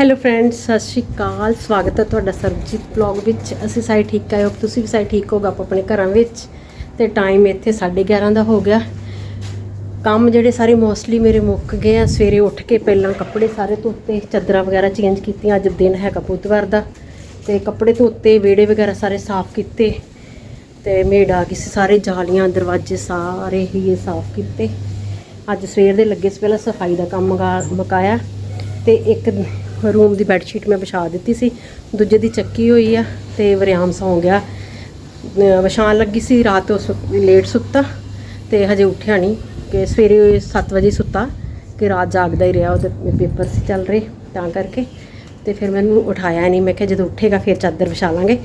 Hello friends ਸਤਿ ਸ਼੍ਰੀ ਅਕਾਲ। ਸਵਾਗਤ ਹੈ ਤੁਹਾਡਾ ਸਰਬਜੀਤ ਬਲੌਗ ਵਿੱਚ। ਅਸੀਂ ਸਾਰੇ ਠੀਕ ਆਏ ਹੋ? ਤੁਸੀਂ ਵੀ ਸਾਰੇ ਠੀਕ ਹੋਗਾ ਆਪ ਆਪਣੇ ਘਰਾਂ ਵਿੱਚ? ਤੇ ਟਾਈਮ ਇੱਥੇ 11:30 ਦਾ ਹੋ ਗਿਆ। ਕੰਮ ਜਿਹੜੇ ਸਾਰੇ ਮੋਸਟਲੀ ਮੇਰੇ ਮੁੱਕ ਗਏ ਆ। ਸਵੇਰੇ ਉੱਠ ਕੇ ਪਹਿਲਾਂ ਕੱਪੜੇ ਸਾਰੇ ਧੋਤੇ, ਚਾਦਰਾਂ ਵਗੈਰਾ ਚੇਂਜ ਕੀਤੀਆਂ। ਅੱਜ ਦਿਨ ਹੈਗਾ ਬੁੱਧਵਾਰ ਦਾ। ਤੇ ਕੱਪੜੇ ਧੋਤੇ, ਵਿਹੜੇ ਵਗੈਰਾ ਸਾਰੇ ਸਾਫ਼ ਕੀਤੇ। ਤੇ ਮੇੜਾ ਕਿਸੇ ਸਾਰੇ ਜਾਲੀਆਂ, ਦਰਵਾਜ਼ੇ ਸਾਰੇ ਹੀ ਇਹ ਸਾਫ਼ ਕੀਤੇ। ਅੱਜ ਸਵੇਰ ਦੇ ਲੱਗੇ ਸੀ, ਪਹਿਲਾਂ ਸਫ਼ਾਈ ਦਾ ਕੰਮ ਮਗਾ- ਮੁਕਾਇਆ। ਤੇ ਇੱਕ ਰੂਮ ਦੀ ਬੈੱਡਸ਼ੀਟ ਮੈਂ ਵਿਛਾ ਦਿੱਤੀ ਸੀ, ਦੂਜੇ ਦੀ ਚੱਕੀ ਹੋਈ ਆ ਤੇ ਵਰਿਆਮ ਸੌਂ ਗਿਆ। ਅਹ ਵਿਛਾਉਣ ਲੱਗੀ ਸੀ, ਰਾਤ ਉਸ ਲੇਟ ਸੁੱਤਾ ਤੇ ਹਜੇ ਉੱਠਿਆ ਨਹੀਂ ਕਿ ਸਵੇਰੇ 7 ਵਜੇ ਸੁੱਤਾ, ਕਿ ਰਾਤ ਜਾਗਦਾ ਹੀ ਰਿਹਾ, ਉਹਦੇ ਪੇਪਰ ਸੀ ਚੱਲ ਰਹੇ ਤਾਂ ਕਰਕੇ। ਤੇ ਫਿਰ ਮੈਨੂੰ ਉਠਾਇਆ ਨਹੀਂ ਮੈਂ ਕਿਹਾ ਜਦੋਂ ਉੱਠੇਗਾ ਫਿਰ ਚਾਦਰ ਵਿਛਾ ਲਾਂਗੇ।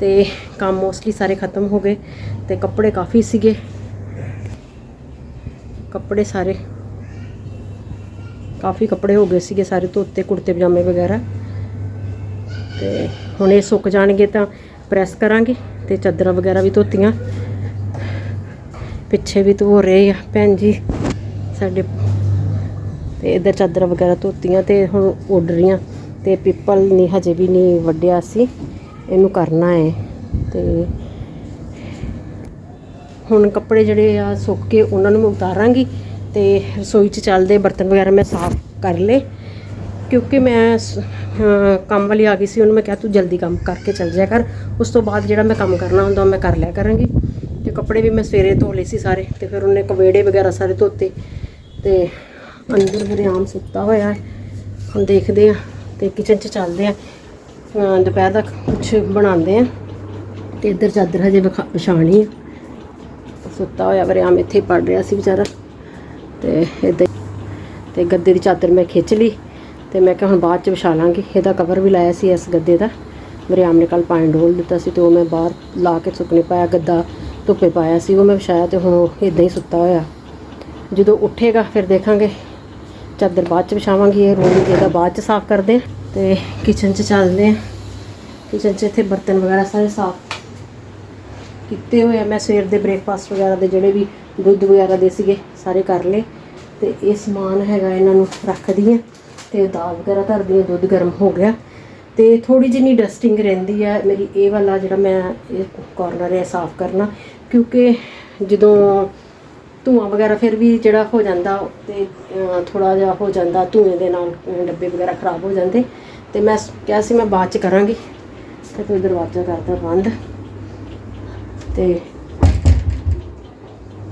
ਤੇ ਕੰਮ ਮੋਸਟਲੀ ਸਾਰੇ ਖਤਮ ਹੋ ਗਏ ਤੇ ਕੱਪੜੇ ਕਾਫੀ ਸੀਗੇ। ਕੱਪੜੇ ਸਾਰੇ ਕਾਫੀ ਕੱਪੜੇ ਹੋ ਗਏ ਸੀਗੇ ਸਾਰੇ ਧੋਤੇ, ਕੁੜਤੇ, ਪਜਾਮੇ ਵਗੈਰਾ। ਤੇ ਹੁਣ ਇਹ ਸੁੱਕ ਜਾਣਗੇ ਤਾਂ ਪ੍ਰੈਸ ਕਰਾਂਗੇ ਤੇ ਚਾਦਰਾਂ ਵਗੈਰਾ ਵੀ ਧੋਤੀਆਂ। ਪਿੱਛੇ ਵੀ ਧੋ ਰਹੇ ਆ ਭੈਣ ਜੀ ਸਾਡੇ। ਤੇ ਇਧਰ ਚਾਦਰਾਂ ਵਗੈਰਾ ਧੋਤੀਆਂ ਤੇ ਹੁਣ ਉੱਡ ਰਹੀਆਂ। ਤੇ ਪਿੱਪਲ ਨਹੀਂ ਹਜੇ ਵੀ ਨਹੀਂ ਵੱਡਿਆ ਸੀ। ਇਹਨੂੰ ਕਰਨਾ ਹੈ ਤੇ ਹੁਣ ਕੱਪੜੇ ਜਿਹੜੇ ਆ ਸੁੱਕ ਕੇ ਉਹਨਾਂ ਨੂੰ ਉਤਾਰਾਂਗੀ। ਤੇ ਰਸੋਈ 'ਚ ਚੱਲਦੇ, ਬਰਤਨ ਵਗੈਰਾ ਮੈਂ ਸਾਫ਼ ਕਰ ਲਏ। ਕਿਉਂਕਿ ਮੈਂ ਕੰਮ ਵਾਲੀ ਆ ਗਈ ਸੀ, ਉਹਨੂੰ ਮੈਂ ਕਿਹਾ ਤੂੰ ਜਲਦੀ ਕੰਮ ਕਰਕੇ ਚੱਲ ਜਾਇਆ ਕਰ। ਉਸ ਤੋਂ ਬਾਅਦ ਜਿਹੜਾ ਮੈਂ ਕੰਮ ਕਰਨਾ ਹੁੰਦਾ, ਉਹ ਮੈਂ ਕਰ ਲਿਆ ਕਰਾਂਗੀ। ਤੇ ਕੱਪੜੇ ਵੀ ਮੈਂ ਸਵੇਰੇ ਧੋ ਲਏ ਸੀ ਸਾਰੇ, ਤੇ ਫਿਰ ਉਹਨੇ ਕਵੇੜੇ ਵਗੈਰਾ ਸਾਰੇ ਧੋਤੇ। ਤੇ ਅੰਦਰ ਵਿਰਿਆਮ ਸੁੱਤਾ ਹੋਇਆ ਹੈ। ਹੁਣ ਦੇਖਦੇ ਆ ਤੇ ਕਿਚਨ 'ਚ ਚੱਲਦੇ ਆ ਦੁਪਹਿਰ ਦਾ ਕੁਝ ਬਣਾਉਂਦੇ ਆ ਤੇ ਇੱਧਰ ਚਾਦਰ ਹਜੇ ਵਿਖਾ- ਵਿਛਾਉਣੀ ਆ। ਸੁੱਤਾ ਹੋਇਆ ਵਰਿਆਮ ਇੱਥੇ ਹੀ ਪੜ ਰਿਹਾ ਸੀ ਵਿਚਾਰਾ। ਤੇ ਇਦਾਂ ਤੇ ਗੱਦੇ ਦੀ ਚਾਦਰ ਮੈਂ ਖਿੱਚ ਲਈ ਤੇ ਮੈਂ ਕਿਹਾ ਹੁਣ ਬਾਅਦ ਚ ਵਿਛਾ ਲਾਂਗੀ। ਇਹਦਾ ਕਵਰ ਵੀ ਲਾਇਆ ਸੀ ਇਸ ਗੱਦੇ ਦਾ। ਵਰਿਆਮ ਨੇ ਕੱਲ ਪਾਣੀ ਡੋਲ ਦਿੱਤਾ ਸੀ ਤੇ ਉਹ ਮੈਂ ਬਾਹਰ ਲਾ ਕੇ ਸੁੱਕਣੇ ਪਾਇਆ, ਗੱਦਾ ਧੁੱਪੇ ਪਾਇਆ ਸੀ, ਉਹ ਮੈਂ ਵਿਛਾਇਆ ਤੇ ਹੁਣ ਉਹ ਇਦਾਂ ਹੀ ਸੁੱਤਾ ਹੋਇਆ। ਜਦੋਂ ਉੱਠੇਗਾ ਫਿਰ ਦੇਖਾਂਗੇ। ਚਾਦਰ ਬਾਅਦ ਚ ਵਿਛਾਵਾਂਗੀ, ਇਹ ਰੂਮ ਜਿਹਦਾ ਬਾਅਦ ਚ ਸਾਫ਼ ਕਰਦੇ ਹਾਂ। ਤੇ ਕਿਚਨ ਚ ਚੱਲਦੇ ਆ ਕਿਚਨ ਚ ਇੱਥੇ ਬਰਤਨ ਵਗੈਰਾ ਸਾਰੇ ਸਾਫ਼ ਕੀਤੇ ਹੋਏ ਆ। ਮੈਂ ਸਵੇਰ ਦੇ ਬ੍ਰੇਕਫਾਸਟ ਵਗੈਰਾ ਦੇ ਜਿਹੜੇ ਵੀ ਦੁੱਧ ਵਗੈਰਾ ਦੇ ਸੀਗੇ, ਸਾਰੇ ਕਰ ਲਏ। ਤੇ ਇਹ ਸਮਾਨ ਹੈਗਾ ਇਹਨਾਂ ਨੂੰ ਰੱਖਦੀ ਆ ਤੇ ਦਾਲ ਵਗੈਰਾ ਧਰਦੀ ਆ ਦੁੱਧ ਗਰਮ ਹੋ ਗਿਆ। ਤੇ ਥੋੜੀ ਜਿਹੀ ਡਸਟਿੰਗ ਰਹਿੰਦੀ ਆ, ਮੇਰੀ ਇਹ ਵਾਲਾ ਜਿਹੜਾ ਮੈਂ ਇਹ ਕਾਰਨਰ ਹੈ ਸਾਫ਼ ਕਰਨਾ, ਕਿਉਂਕਿ ਜਦੋਂ ਧੂਆਂ ਵਗੈਰਾ ਫਿਰ ਵੀ ਜਿਹੜਾ ਹੋ ਜਾਂਦਾ ਤੇ ਥੋੜਾ ਜਿਹਾ ਹੋ ਜਾਂਦਾ, ਧੂਏ ਦੇ ਨਾਲ ਡੱਬੇ ਵਗੈਰਾ ਖਰਾਬ ਹੋ ਜਾਂਦੇ। ਤੇ ਮੈਂ ਕਿਹਾ ਸੀ ਮੈਂ ਬਾਅਦ ਚ ਕਰਾਂਗੀ। ਤੇ ਫਿਰ ਦਰਵਾਜ਼ਾ ਕਰਦਾ ਬੰਦ। ਤੇ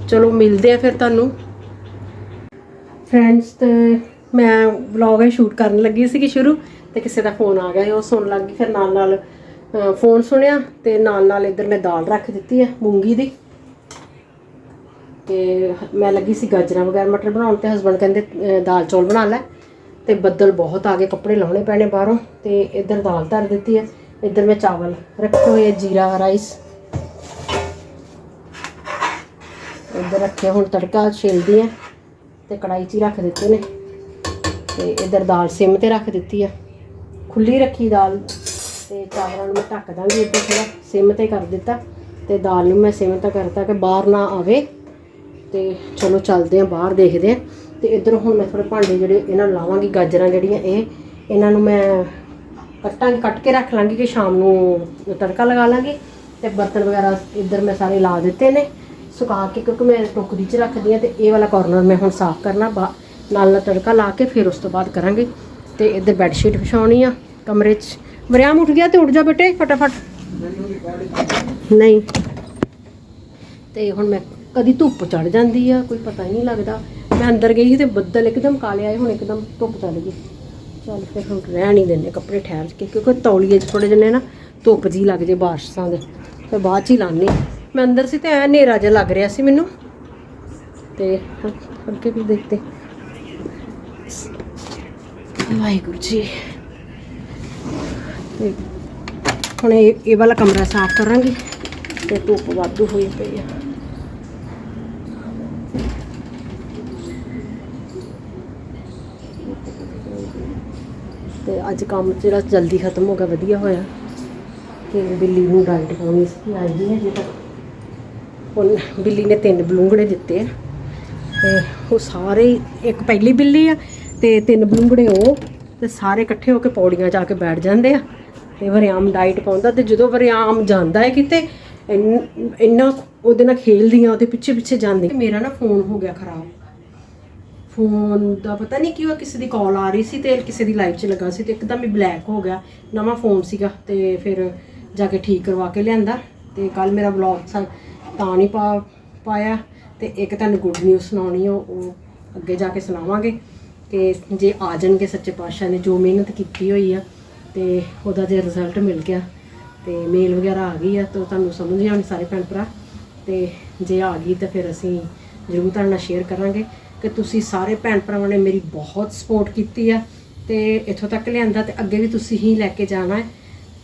ਚਲੋ ਮਿਲਦੇ ਆ ਫਿਰ ਤੁਹਾਨੂੰ। ਫਰੈਂਡਸ ਤੇ ਮੈਂ ਵਲੌਗ ਸ਼ੂਟ ਕਰਨ ਲੱਗੀ ਸੀ ਕਿ ਸ਼ੁਰੂ, ਤੇ ਕਿਸੇ ਦਾ ਫੋਨ ਆ ਗਿਆ ਉਹ ਸੁਣ ਲੱਗੀ ਫਿਰ ਨਾਲ ਨਾਲ ਫੋਨ ਸੁਣਿਆ, ਤੇ ਨਾਲ ਨਾਲ ਇੱਧਰ ਮੈਂ ਦਾਲ ਰੱਖ ਦਿੱਤੀ ਹੈ ਮੂੰਗੀ ਦੀ। ਤੇ ਮੈਂ ਲੱਗੀ ਸੀ ਗਾਜਰਾਂ ਵਗੈਰਾ, ਮਟਰ ਬਣਾਉਣ, ਤੇ ਹਸਬੰਡ ਕਹਿੰਦੇ ਦਾਲ ਚੌਲ ਬਣਾ ਲੈ। ਤੇ ਬੱਦਲ ਬਹੁਤ ਆ ਗਏ, ਕੱਪੜੇ ਲਾਉਣੇ ਪੈਣੇ ਬਾਹਰੋਂ, ਤੇ ਇੱਧਰ ਦਾਲ ਧਰ ਦਿੱਤੀ ਹੈ ਇੱਧਰ ਮੈਂ ਚਾਵਲ ਰੱਖੇ ਹੋਏ ਜੀਰਾ ਰਾਈਸ ਇੱਧਰ ਰੱਖੇ ਹੁਣ ਤੜਕਾ ਛਿਲਦੀ ਹੈ ਤੇ ਕੜਾਈ 'ਚ ਹੀ ਰੱਖ ਦਿੱਤੇ ਨੇ। ਤੇ ਇੱਧਰ ਦਾਲ ਸਿਮ ਤੇ ਰੱਖ ਦਿੱਤੀ ਆ। ਖੁੱਲੀ ਰੱਖੀ ਦਾਲ। ਤੇ ਚਾਵਲਾਂ ਨੂੰ ਮੈਂ ਢੱਕ ਦਾਂਗੀ ਇੱਧਰ ਥੋੜਾ ਸਿਮ ਤੇ ਕਰ ਦਿੱਤਾ। ਤੇ ਦਾਲ ਨੂੰ ਮੈਂ ਸਿਮ ਤੇ ਕਰਤਾ ਕਿ ਬਾਹਰ ਨਾ ਆਵੇ। ਤੇ ਚਲੋ ਚੱਲਦੇ ਆ, ਬਾਹਰ ਦੇਖਦੇ ਆ। ਤੇ ਇੱਧਰ ਹੁਣ ਮੈਂ ਥੋੜੇ ਭਾਂਡੇ ਜਿਹੜੇ ਇਹਨਾਂ ਨੂੰ ਲਾਵਾਂਗੀ, ਗਾਜਰਾਂ ਜਿਹੜੀਆਂ ਇਹ, ਇਹਨਾਂ ਨੂੰ ਮੈਂ ਕੱਟਾਂ ਕੱਟ ਕੇ ਰੱਖ ਲਾਂਗੀ ਕਿ ਸ਼ਾਮ ਨੂੰ ਤੜਕਾ ਲਗਾ ਲਾਂਗੀ। ਤੇ ਬਰਤਨ ਵਗੈਰਾ ਇੱਧਰ ਮੈਂ ਸਾਰੇ ਲਾ ਦਿੱਤੇ ਨੇ। ਸੁਕਾ ਕੇ, ਕਿਉਂਕਿ ਮੈਂ ਟੋਕਰੀ 'ਚ ਰੱਖਦੀ ਆ ਤੇ ਇਹ ਵਾਲਾ ਕਾਰਨਰ ਮੈਂ ਹੁਣ ਸਾਫ਼ ਕਰਨਾ, ਬਾ- ਨਾਲ ਨਾਲ ਤੜਕਾ ਲਾ ਕੇ ਫਿਰ ਉਸ ਤੋਂ ਬਾਅਦ ਕਰਾਂਗੇ। ਤੇ ਇੱਧਰ ਬੈੱਡ ਸ਼ੀਟ ਵਿਛਾਉਣੀ ਆ ਕਮਰੇ 'ਚ। ਵਰਿਆਮ ਉੱਠ ਗਿਆ ਤੇ ਉੱਠ ਜਾ ਬੇਟੇ, ਫਟਾਫਟ। ਨਹੀਂ। ਤੇ ਹੁਣ ਮੈਂ ਕਦੀ ਧੁੱਪ ਚੜ ਜਾਂਦੀ ਆ, ਕੋਈ ਪਤਾ ਹੀ ਨਹੀਂ ਲੱਗਦਾ। ਮੈਂ ਅੰਦਰ ਗਈ ਸੀ ਤੇ ਬੱਦਲ ਇੱਕਦਮ ਕਾਲੇ ਆਏ, ਹੁਣ ਇੱਕਦਮ ਧੁੱਪ ਚੜ ਗਈ। ਚੱਲ ਫਿਰ ਹੁਣ ਰਹਿਣ ਹੀ ਦਿੰਦੇ ਕੱਪੜੇ ਠਹਿਰ ਕੇ, ਕਿਉਂਕਿ ਤੌਲੀਏ 'ਚ ਥੋੜੇ ਜਿਹੇ ਨਾ ਧੁੱਪ ਜੀ ਲੱਗ ਜੇ ਬਾਰਿਸ਼ਾਂ ਦੇ, ਫਿਰ ਬਾਅਦ 'ਚ ਹੀ ਲਾਣੀ ਮੈਂ ਅੰਦਰ ਸੀ ਤੇ ਐ ਹਨੇਰਾ ਜਿਹਾ ਲੱਗ ਰਿਹਾ ਸੀ ਮੈਨੂੰ। ਤੇ ਅੱਗੇ ਵੀ ਦੇਖਦੇ। ਵਾਹਿਗੁਰੂ ਜੀ। ਤੇ ਹੁਣ ਇਹ ਇਹ ਵਾਲਾ ਕਮਰਾ ਸਾਫ਼ ਕਰਾਂਗੇ। ਤੇ ਧੁੱਪ ਵਾਧੂ ਹੋਈ ਪਈ ਆ। ਤੇ ਅੱਜ ਕੰਮ ਜਿਹੜਾ ਜਲਦੀ ਖਤਮ ਹੋ ਗਿਆ, ਵਧੀਆ ਹੋਇਆ। ਕਿ ਬਿੱਲੀ ਨੂੰ ਡਾਈਟ ਪਾਉਣੀ ਸੀ। ਆਈ ਨਹੀਂ ਹਜੇ ਤੱਕ। ਹੁਣ ਬਿੱਲੀ ਨੇ ਤਿੰਨ ਬਲੂੰਗੜੇ ਦਿੱਤੇ ਆ। ਤੇ ਉਹ ਸਾਰੇ ਇੱਕ ਪਹਿਲੀ ਬਿੱਲੀ ਆ ਤੇ ਤਿੰਨ ਬਲੂੰਗੜੇ ਉਹ, ਤੇ ਸਾਰੇ ਇਕੱਠੇ ਹੋ ਕੇ ਪੌੜੀਆਂ ਜਾ ਕੇ ਬੈਠ ਜਾਂਦੇ ਆ। ਤੇ ਵਰਿਆਮ ਡਾਈਟ ਪਾਉਂਦਾ ਤੇ ਜਦੋਂ ਵਰਿਆਮ ਜਾਂਦਾ ਹੈ ਕਿਤੇ, ਇੰਨਾ ਉਹਦੇ ਨਾਲ ਖੇਲਦੀਆਂ, ਉਹਦੇ ਪਿੱਛੇ ਪਿੱਛੇ ਜਾਂਦੀ ਮੇਰਾ ਨਾ ਫੋਨ ਹੋ ਗਿਆ ਖਰਾਬ। ਫੋਨ ਦਾ ਪਤਾ ਨਹੀਂ ਕਿਉਂ ਕਿਸੇ ਦੀ ਕਾਲ ਆ ਰਹੀ ਸੀ ਤੇ ਕਿਸੇ ਦੀ ਲਾਈਵ 'ਚ ਲੱਗਾ ਸੀ ਤੇ ਇੱਕਦਮ ਹੀ ਬਲੈਕ ਹੋ ਗਿਆ। ਨਵਾਂ ਫੋਨ ਸੀਗਾ ਤੇ ਫਿਰ ਜਾ ਕੇ ਠੀਕ ਕਰਵਾ ਕੇ ਲਿਆਂਦਾ। ਤੇ ਕੱਲ ਮੇਰਾ ਵਲੌਗ ਤਾਂ ਨਹੀਂ ਪਾ ਪਾਇਆ ਤੇ ਇੱਕ ਤੁਹਾਨੂੰ ਗੁੱਡ ਨਿਊਜ਼ ਸੁਣਾਉਣੀ ਆ, ਉਹ ਅੱਗੇ ਜਾ ਕੇ ਸੁਣਾਵਾਂਗੇ। ਕਿ ਜੇ ਆ ਜਾਣਗੇ ਸੱਚੇ ਪਾਤਸ਼ਾਹ ਨੇ, ਜੋ ਮਿਹਨਤ ਕੀਤੀ ਹੋਈ ਆ, ਤੇ ਉਹਦਾ ਜੇ ਰਿਜ਼ਲਟ ਮਿਲ ਗਿਆ, ਤੇ ਮੇਲ ਵਗੈਰਾ ਆ ਗਈ ਆ, ਤਾਂ ਤੁਹਾਨੂੰ ਸਮਝ ਹੀ ਆਉਣੀ ਸਾਰੇ ਭੈਣ ਭਰਾ। ਤੇ ਜੇ ਆ ਗਈ ਤਾਂ ਫਿਰ ਅਸੀਂ ਜ਼ਰੂਰ ਤੁਹਾਡੇ ਨਾਲ ਸ਼ੇਅਰ ਕਰਾਂਗੇ ਕਿ ਤੁਸੀਂ ਸਾਰੇ ਭੈਣ ਭਰਾਵਾਂ ਨੇ ਮੇਰੀ ਬਹੁਤ ਸਪੋਰਟ ਕੀਤੀ ਆ, ਤੇ ਇੱਥੋਂ ਤੱਕ ਲਿਆਂਦਾ ਤੇ ਅੱਗੇ ਵੀ ਤੁਸੀਂ ਹੀ ਲੈ ਕੇ ਜਾਣਾ ਹੈ।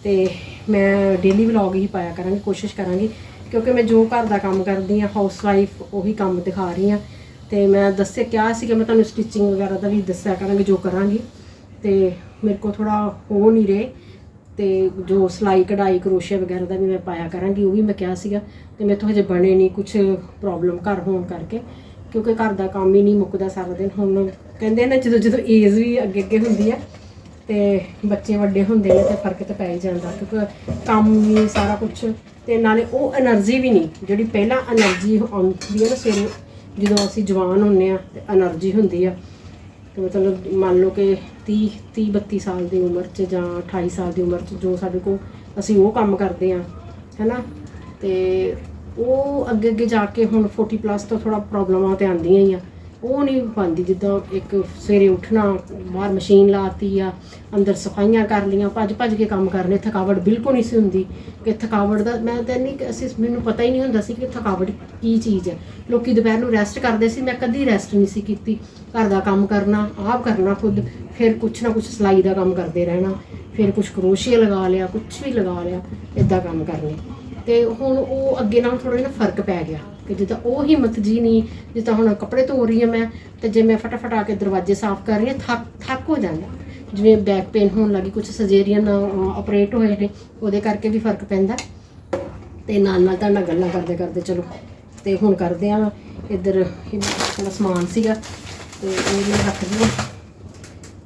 ਤੇ ਮੈਂ ਡੇਲੀ ਵਲੌਗ ਹੀ ਪਾਇਆ ਕਰਾਂਗੀ, ਕੋਸ਼ਿਸ਼ ਕਰਾਂਗੀ ਕਿਉਂਕਿ ਮੈਂ ਜੋ ਘਰ ਦਾ ਕੰਮ ਕਰਦੀ ਆ ਹਾਊਸ ਵਾਈਫ ਉਹੀ ਕੰਮ ਦਿਖਾ ਰਹੀ ਆ ਤੇ ਮੈਂ ਦੱਸਿਆ, ਕਿਹਾ ਸੀ ਕਿ ਮੈਂ ਤੁਹਾਨੂੰ ਸਟਿਚਿੰਗ ਵਗੈਰਾ ਦਾ ਵੀ ਦੱਸਿਆ ਕਰਾਂਗੀ, ਜੋ ਕਰਾਂਗੀ। ਤੇ ਮੇਰੇ ਕੋਲ ਥੋੜਾ ਹੋ ਨਹੀਂ ਰਹੇ। ਤੇ ਜੋ ਸਿਲਾਈ, ਕਢਾਈ, ਕਰੋਸ਼ੀਆ ਵਗੈਰਾ ਦਾ ਵੀ ਮੈਂ ਪਾਇਆ ਕਰਾਂਗੀ, ਉਹ ਵੀ ਮੈਂ ਕਿਹਾ ਸੀਗਾ। ਤੇ ਮੇਥੋਂ ਹਜੇ ਬਣੇ ਨਹੀਂ ਕੁਝ ਪ੍ਰੋਬਲਮ ਘਰ ਹੋਣ ਕਰਕੇ। ਕਿਉਂਕਿ ਘਰ ਦਾ ਕੰਮ ਹੀ ਨਹੀਂ ਮੁੱਕਦਾ ਸਾਰਾ ਦਿਨ। ਹੁਣ ਕਹਿੰਦੇ ਨਾ ਜਦੋਂ ਜਦੋਂ ਏਜ ਵੀ ਅੱਗੇ ਅੱਗੇ ਹੁੰਦੀ ਹੈ, ਤੇ ਬੱਚੇ ਵੱਡੇ ਹੁੰਦੇ ਨੇ, ਤੇ ਫ਼ਰਕ ਤਾਂ ਪੈ ਹੀ ਜਾਂਦਾ। ਕਿਉਂਕਿ ਕੰਮ ਵੀ ਸਾਰਾ ਕੁਝ ਤੇ ਨਾਲੇ ਉਹ એનર્ਜੀ ਵੀ ਨਹੀਂ, ਜਿਹੜੀ ਪਹਿਲਾਂ એનર્ਜੀ ਆਉਂਦੀ ਹੈ ਨਾ ਸਵੇਰੇ, ਜਦੋਂ ਅਸੀਂ ਜਵਾਨ ਹੁੰਨੇ ਆ, ਤੇ એનર્ਜੀ ਹੁੰਦੀ ਆ। ਤੇ ਮਤਲਬ ਮੰਨ ਲਓ ਕਿ 30 30 32 ਸਾਲ ਦੀ ਉਮਰ 'ਚ ਜਾਂ 28 ਸਾਲ ਦੀ ਉਮਰ 'ਚ ਜੋ ਸਾਡੇ ਕੋਲ ਅਸੀਂ ਉਹ ਕੰਮ ਕਰਦੇ ਆ, ਹੈਨਾ? ਤੇ ਉਹ ਅੱਗੇ ਅੱਗੇ ਜਾ ਕੇ ਹੁਣ 40 ਪਲੱਸ ਤੋਂ ਥੋੜਾ ਪ੍ਰੋਬਲਮਾਂ ਤੇ ਆਉਂਦੀਆਂ ਹੀ ਆ। ਉਹ ਨਹੀਂ ਪਾਉਂਦੀ ਜਿੱਦਾਂ ਇੱਕ ਸਵੇਰੇ ਉੱਠਣਾ, ਬਾਹਰ ਮਸ਼ੀਨ ਲਾਤੀ ਆ, ਅੰਦਰ ਸਫਾਈਆਂ ਕਰ ਲੀਆਂ ਭੱਜ ਭੱਜ ਕੇ ਕੰਮ ਕਰਨੇ, ਥਕਾਵਟ ਬਿਲਕੁਲ ਨਹੀਂ ਸੀ ਹੁੰਦੀ ਕਿ ਥਕਾਵਟ ਦਾ ਮੈਂ ਤਾਂ ਨਹੀਂ ਅਸੀਂ ਮੈਨੂੰ ਪਤਾ ਹੀ ਨਹੀਂ ਹੁੰਦਾ ਸੀ ਕਿ ਥਕਾਵਟ ਕੀ ਚੀਜ਼ ਹੈ। ਲੋਕੀ ਦੁਪਹਿਰ ਨੂੰ ਰੈਸਟ ਕਰਦੇ ਸੀ, ਮੈਂ ਕਦੀ ਰੈਸਟ ਨਹੀਂ ਸੀ ਕੀਤੀ। ਘਰ ਦਾ ਕੰਮ ਕਰਨਾ, ਆਪ ਕਰਨਾ ਖੁਦ, ਫਿਰ ਕੁਛ ਨਾ ਕੁਛ ਸਿਲਾਈ ਦਾ ਕੰਮ ਕਰਦੇ ਰਹਿਣਾ, ਫਿਰ ਕੁਛ ਕਰੋਸ਼ੀਆ ਲਗਾ ਲਿਆ, ਕੁਛ ਵੀ ਲਗਾ ਲਿਆ ਇਦਾਂ ਕੰਮ ਕਰਨੇ। ਤੇ ਹੁਣ ਉਹ ਅੱਗੇ ਨਾਲ ਥੋੜਾ ਜਿਹਾ ਫ਼ਰਕ ਪੈ ਗਿਆ ਕਿ ਜਿੱਦਾਂ ਉਹ ਹਿੰਮਤ ਜੀ ਨਹੀਂ, ਜਿੱਦਾਂ ਹੁਣ ਕੱਪੜੇ ਧੋ ਰਹੀ ਹਾਂ ਮੈਂ, ਤੇ ਜੇ ਮੈਂ ਫਟਾਫਟ ਆ ਕੇ ਦਰਵਾਜ਼ੇ ਸਾਫ਼ ਕਰ ਰਹੀ ਹਾਂ, ਥੱਕ ਥੱਕ ਹੋ ਜਾਂਦਾ। ਜਿਵੇਂ ਬੈਕ ਪੇਨ ਹੋਣ ਲੱਗੀ ਕੁਝ ਸਰਜਰੀਆਂ ਆਪਰੇਟ ਹੋਏ ਨੇ, ਉਹਦੇ ਕਰਕੇ ਵੀ ਫ਼ਰਕ ਪੈਂਦਾ। ਤੇ ਨਾਲ ਨਾਲ ਤੁਹਾਡੇ ਨਾਲ ਗੱਲਾਂ ਕਰਦੇ ਕਰਦੇ, ਚਲੋ, ਤੇ ਹੁਣ ਕਰਦੇ ਆ ਇੱਧਰ ਥੋੜਾ ਸਮਾਨ ਸੀਗਾ, ਤੇ ਉਹ ਮੈਂ ਰੱਖਦੀ ਹਾਂ